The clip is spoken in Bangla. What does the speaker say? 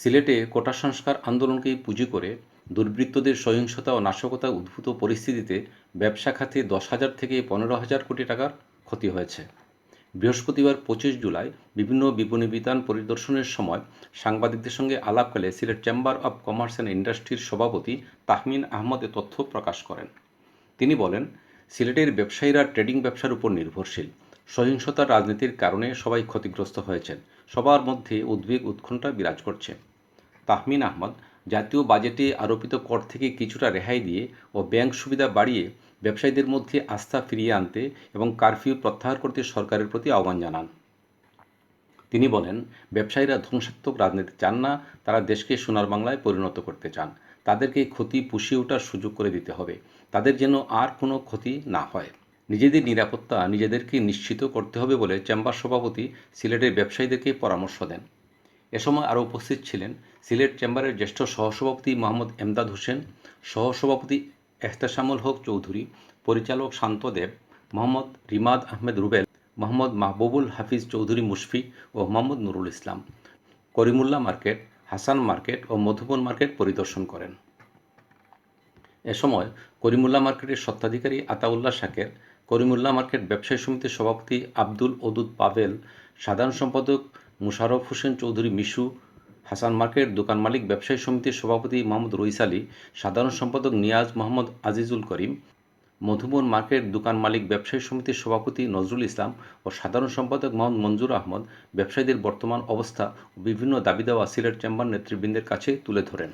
সিলেটে কোটা সংস্কার আন্দোলনকেই পুঁজি করে দুর্বৃত্তদের সহিংসতা ও নাশকতা উদ্ভূত পরিস্থিতিতে ব্যবসা খাতে দশ হাজার থেকে পনেরো হাজার কোটি টাকার ক্ষতি হয়েছে। বৃহস্পতিবার পঁচিশ জুলাই বিভিন্ন বিপণী বিতান পরিদর্শনের সময় সাংবাদিকদের সঙ্গে আলাপকালে Sylhet chamber of commerce and ইন্ডাস্ট্রির সভাপতি তাহমিন আহমদ তথ্য প্রকাশ করেন। তিনি বলেন, সিলেটের ব্যবসায়ীরা ট্রেডিং ব্যবসার উপর নির্ভরশীল। সহিংসতার রাজনীতির কারণে সবাই ক্ষতিগ্রস্ত হয়েছেন। সবার মধ্যে উদ্বেগ উৎকণ্ঠা বিরাজ করছে। তাহমিন আহমদ জাতীয় বাজেটে আরোপিত কর থেকে কিছুটা রেহাই দিয়ে ও ব্যাংক সুবিধা বাড়িয়ে ব্যবসায়ীদের মধ্যে আস্থা ফিরিয়ে আনতে এবং কারফিউ প্রত্যাহার করতে সরকারের প্রতি আহ্বান জানান। তিনি বলেন, ব্যবসায়ীরা ধ্বংসাত্মক রাজনীতি চান না, তারা দেশকে সোনার বাংলায় পরিণত করতে চান। তাদেরকে ক্ষতি পুষিয়ে ওঠার সুযোগ করে দিতে হবে। তাদের যেন আর কোনো ক্ষতি না হয়। নিজেদের নিরাপত্তা নিজেদেরকে নিশ্চিত করতে হবে বলে চেম্বার সভাপতি সিলেটের ব্যবসায়ীদেরকে পরামর্শ দেন। এ সময় আরও উপস্থিত ছিলেন সিলেট চেম্বারের জ্যেষ্ঠ সহসভাপতি মোহাম্মদ এমদাদ হোসেন, সহসভাপতি এহতেশামুল হক চৌধুরী, পরিচালক শান্ত দেব, মোহাম্মদ রিমাদ আহমেদ রুবেল, মোহাম্মদ মাহবুবুল হাফিজ চৌধুরী মুশফি ও মোহাম্মদ নুরুল ইসলাম। করিমুল্লাহ মার্কেট, হাসান মার্কেট ও মধুবন মার্কেট পরিদর্শন করেন। এ সময় করিমুল্লাহ মার্কেটের স্বত্বাধিকারী আতাউল্লাহ শাকের, করিমুল্লাহ মার্কেট ব্যবসায়ী সমিতির সভাপতি আব্দুল ওদুদ পাভেল, সাধারণ সম্পাদক মুশারফ হোসেন চৌধুরী মিশু, হাসান মার্কেট দোকান মালিক ব্যবসায়ী সমিতির সভাপতি মোহাম্মদ রইস আলী, সাধারণ সম্পাদক নিয়াজ মোহাম্মদ আজিজুল করিম, মধুবন মার্কেট দোকান মালিক ব্যবসায়ী সমিতির সভাপতি নজরুল ইসলাম ও সাধারণ সম্পাদক মোহাম্মদ মঞ্জুর আহমদ ব্যবসায়ীদের বর্তমান অবস্থা ও বিভিন্ন দাবি দেওয়া সিলেট চেম্বার নেতৃবৃন্দের কাছে তুলে ধরেন।